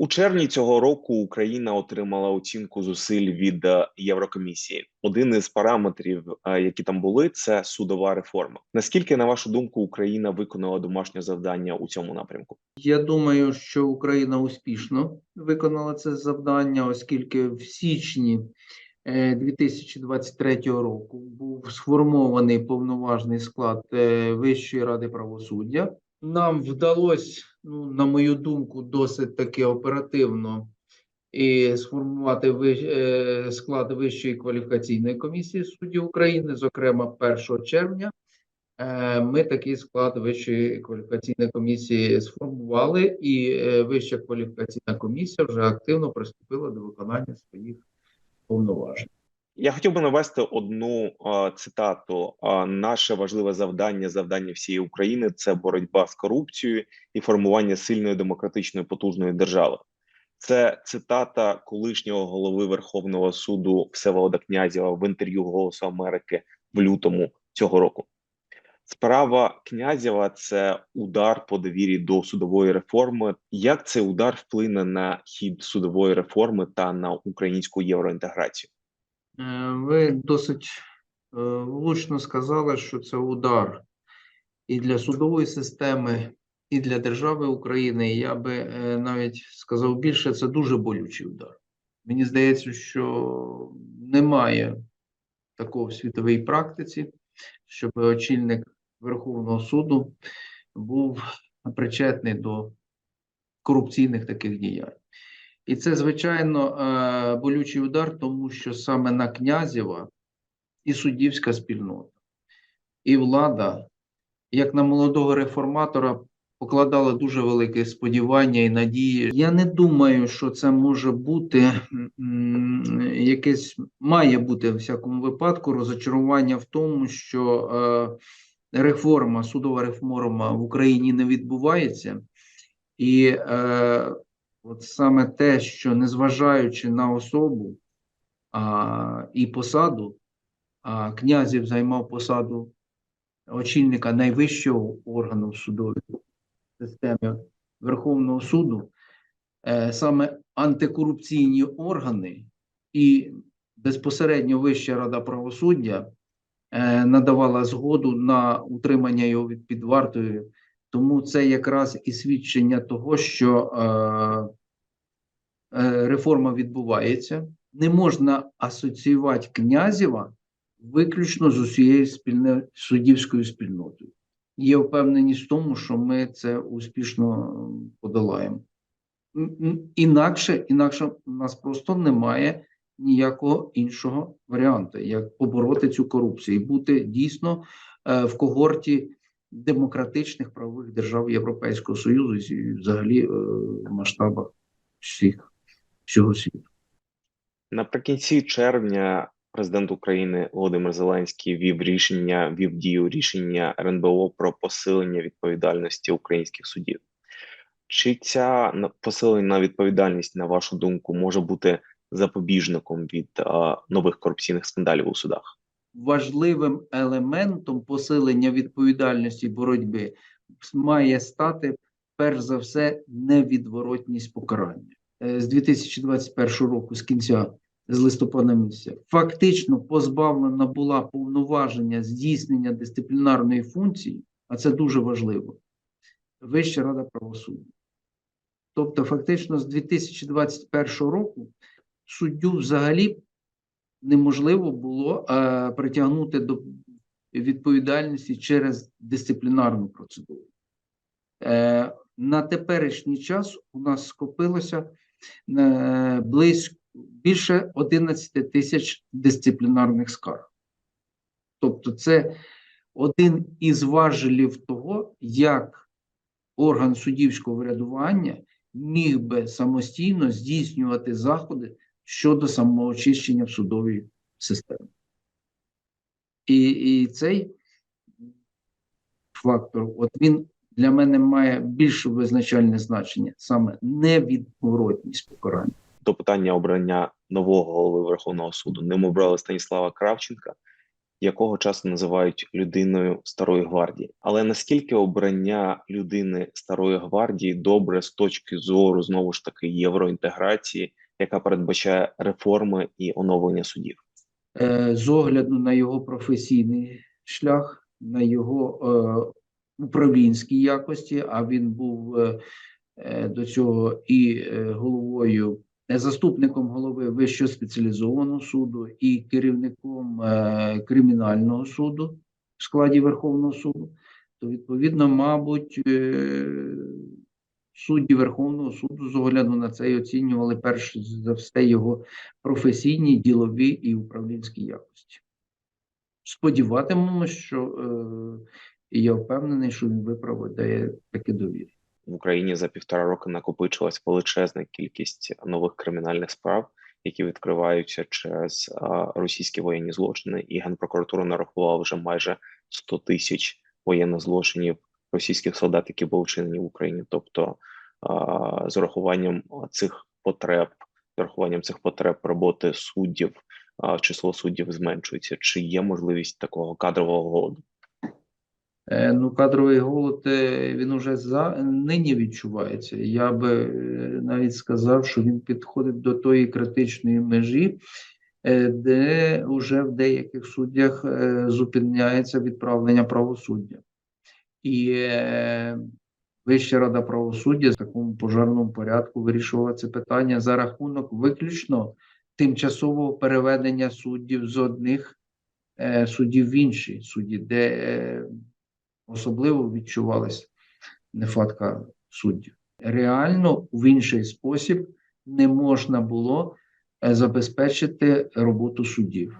У червні цього року Україна отримала оцінку зусиль від е, Єврокомісії. Один із параметрів, е, які там були, це судова реформа. Наскільки, на вашу думку, Україна виконала домашнє завдання у цьому напрямку? Я думаю, що Україна успішно виконала це завдання, оскільки в січні е, 2023 року був сформований повноважний склад е, Вищої ради правосуддя. Нам вдалося, ну, на мою думку, досить таки оперативно і сформувати ви- е, склад Вищої кваліфікаційної комісії суддів України, зокрема 1 червня. Е, Ми такий склад Вищої кваліфікаційної комісії сформували, і е, Вища кваліфікаційна комісія вже активно приступила до виконання своїх повноважень. Я хотів би навести одну цитату: наше важливе завдання, завдання всієї України це боротьба з корупцією і формування сильної демократичної потужної держави. Це цитата колишнього голови Верховного суду Всеволода Князєва в інтерв'ю Голосу Америки в лютому цього року. Справа Князєва це удар по довірі до судової реформи. Як цей удар вплине на хід судової реформи та на українську євроінтеграцію? Е, Ви досить е, влучно сказали, що це удар і для судової системи, і для держави України. Я би е, навіть сказав більше, це дуже болючий удар. Мені здається, що немає такого в світовій практиці, щоб очільник Верховного суду був причетний до корупційних таких діянь. І це, звичайно, е, болючий удар, тому що саме на Князєва і суддівська спільнота, і влада, як на молодого реформатора, покладали дуже велике сподівання і надії. Я не думаю, що це може бути якесь має бути в всякому випадку розочарування в тому, що е, реформа, судова реформа в Україні не відбувається, і е, от саме те, що незважаючи на особу а, і посаду, а, князів займав посаду очільника найвищого органу в судовій системі Верховного суду, е, саме антикорупційні органи і безпосередньо Вища рада правосуддя е, надавала згоду на утримання його від під вартою. Тому це якраз і свідчення того, що е, е, реформа відбувається. Не можна асоціювати князєва виключно з усією спільне, суддівською спільнотою. Є впевненість в тому, що ми це успішно подолаємо. Інакше, інакше у нас просто немає ніякого іншого варіанту, як побороти цю корупцію і бути дійсно е, в когорті демократичних правових держав Європейського Союзу і взагалі е, в масштабах всіх всього світу. Наприкінці червня президент України Володимир Зеленський вів рішення, вів дію рішення РНБО про посилення відповідальності українських судів. Чи ця на- посилена відповідальність, на вашу думку, може бути запобіжником від е, нових корупційних скандалів у судах? Важливим елементом посилення відповідальності боротьби має стати перш за все невідворотність покарання Е, з 2021 року, з кінця з листопада місяця, фактично позбавлена була повноваження здійснення дисциплінарної функції, а це дуже важливо. Вища рада правосуддя. Тобто, фактично, з 2021 року суддю взагалі неможливо було е, притягнути до відповідальності через дисциплінарну процедуру. Е, на теперішній час у нас скопилося е, близько більше 11 тисяч дисциплінарних скарг. Тобто, це один із важелів того, як орган суддівського врядування міг би самостійно здійснювати заходи щодо самоочищення в судовій системі. І, і цей фактор, от він для мене має більш визначальне значення, саме невідворотність покарання. До питання обрання нового голови Верховного суду ним обрали Станіслава Кравченка. якого часто називають людиною старої гвардії. Але наскільки обрання людини старої гвардії добре з точки зору знову ж таки євроінтеграції, яка передбачає реформи і оновлення судів? Е, з огляду на його професійний шлях, на його е, управлінські якості, а він був е, до цього і головою, заступником голови Вищого спеціалізованого суду, і керівником е, кримінального суду в складі Верховного суду, то відповідно, мабуть, е, судді Верховного суду з огляду на це й оцінювали перш за все його професійні, ділові і управлінські якості. Сподіватимемося, що е, я впевнений, що він виправдає таке довір'я. в Україні за півтора роки накопичилась величезна кількість нових кримінальних справ, які відкриваються через російські воєнні злочини, і генпрокуратура нарахувала вже майже 100 тисяч воєнних злочинів російських солдат, які були вчинені в Україні. Тобто, з урахуванням цих потреб, з урахуванням цих потреб роботи суддів, число суддів зменшується. Чи є можливість такого кадрового голоду? Е, Ну, кадровий голод е, він уже за нині відчувається. Я би е, навіть сказав, що він підходить до тої критичної межі, де вже в деяких суддях зупиняється відправлення правосуддя. І Вища рада правосуддя в такому пожарному порядку вирішувала це питання за рахунок виключно тимчасового переведення суддів з одних е, суддів в інші судді, де е, особливо відчувалася нехватка суддів. Реально в інший спосіб не можна було е, забезпечити роботу суддів.